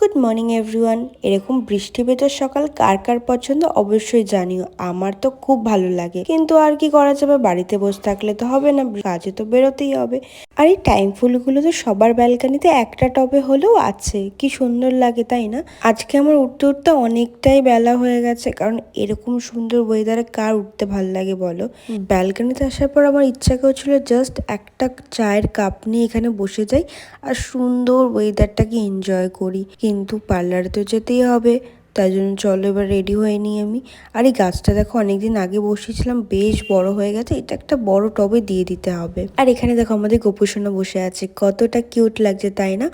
Good morning everyone এরকম বৃষ্টি ভেতর সকাল কার কার পছন্দ অবশ্যই জানিও। আমার তো খুব ভালো লাগে। কিন্তু আর কি করা যাবে? বাড়িতে বসে থাকলে তো হবে না কাজে তো বেরোতেই হবে। আর এই টাইম ফুলগুলো তো সবার ব্যালকানিতে একটা টবে হলেও আছে। কি সুন্দর লাগে তাই না? আজকে আমার উঠতে উঠতে অনেকটাই বেলা হয়ে গেছে। কারণ এরকম সুন্দর ওয়েদারে কার উঠতে ভালো লাগে বলো? ব্যালকানিতে আসার পর আমার ইচ্ছা করেছিল জাস্ট একটা চায়ের কাপ নিয়ে এখানে বসে যাই। আর সুন্দর ওয়েদারটাকে এনজয় করি। কিন্তু পার্লারে তো যেতেই হবে। তাই জন্য চলো এবার রেডি হয়ে নিই আমি। আর এই গাছটা দেখো, অনেকদিন আগে বসিয়েছিলাম, বেশ বড় হয়ে গেছে। এটা একটা বড় টবে দিয়ে দিতে হবে। আর এখানে দেখো আমাদের গোপুসোনা বসে আছে। কতটা কিউট লাগছে, তাই না?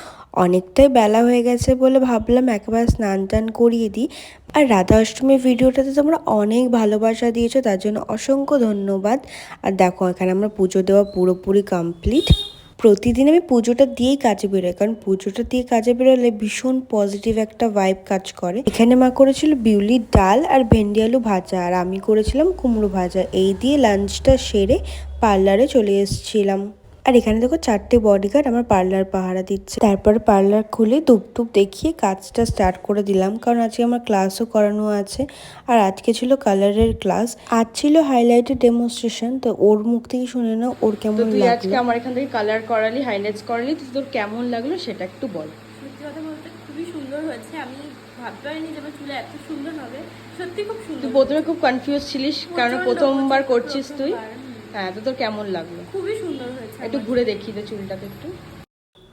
অনেকটাই বেলা হয়ে গেছে বলে ভাবলাম একেবারে স্নান টান করিয়ে দিই। আর রাধা অষ্টমীর ভিডিওটাতে তোমরা অনেক ভালোবাসা দিয়েছ, তার জন্য অসংখ্য ধন্যবাদ। আর দেখো, এখানে আমরা পুজো দেওয়া পুরোপুরি কমপ্লিট প্রতিদিন আমি পুজোটা দিয়েই কাজে বেরোই, কারণ পুজোটা দিয়ে কাজে বেরোলে ভীষণ পজিটিভ একটা ভাইব কাজ করে। এখানে মা করেছিল বিউলির ডাল আর ভেন্ডি আলু ভাজা, আর আমি করেছিলাম কুমড়ো ভাজা। এই দিয়ে লাঞ্চটা সেরে পার্লারে চলে এসেছিলাম। আর এখানে দেখো চারটে বডিগার্ড আমার পার্লার পাহারা দিচ্ছে। তারপরে পার্লার খুলে ধূপ ধূপ দেখিয়ে কাজটা স্টার্ট করে দিলাম। কারণ আজকে আমার ক্লাসও করানো আছে। আর আজকে ছিল কালারের ক্লাস আজ ছিল হাইলাইটের ডেমনস্ট্রেশন তো ওর মুখ থেকে শুনে নাও ওর তো কেমন তুই আজকে আমার এখান থেকে কালার করালি হাইলাইটস করালি তো তোর কেমন লাগল সেটা একটু বল। সত্যি কথা বলতে খুবই সুন্দর হয়েছে। আমি ভাবতে পারিনি যে আমার চুলে এত সুন্দর হবে। সত্যি খুব সুন্দর তুই প্রথমে খুব কনফিউজ ছিলিস কারণ প্রথমবার করছিস তুই। হ্যাঁ তো তোর কেমন লাগল? খুবই সুন্দর হয়েছে একটু ঘুরে দেখি তো চুলটাকে একটু।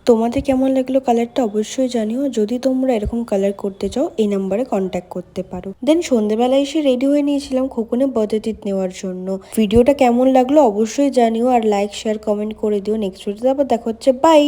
তোমাদের কেমন লাগল কালারটা অবশ্যই জানিও। যদি তোমরা এরকম কালার করতে চাও এই নাম্বারে কন্ট্যাক্ট করতে পারো। দেন সন্ধেবেলা এসে রেডি হয়ে নিয়েছিলাম খোকনে বদতিত নেওয়ার জন্য। ভিডিওটা কেমন লাগল অবশ্যই জানিও আর লাইক শেয়ার কমেন্ট করে দিও। নেক্সট ভিডিওতে আবার দেখা হচ্ছে। বাই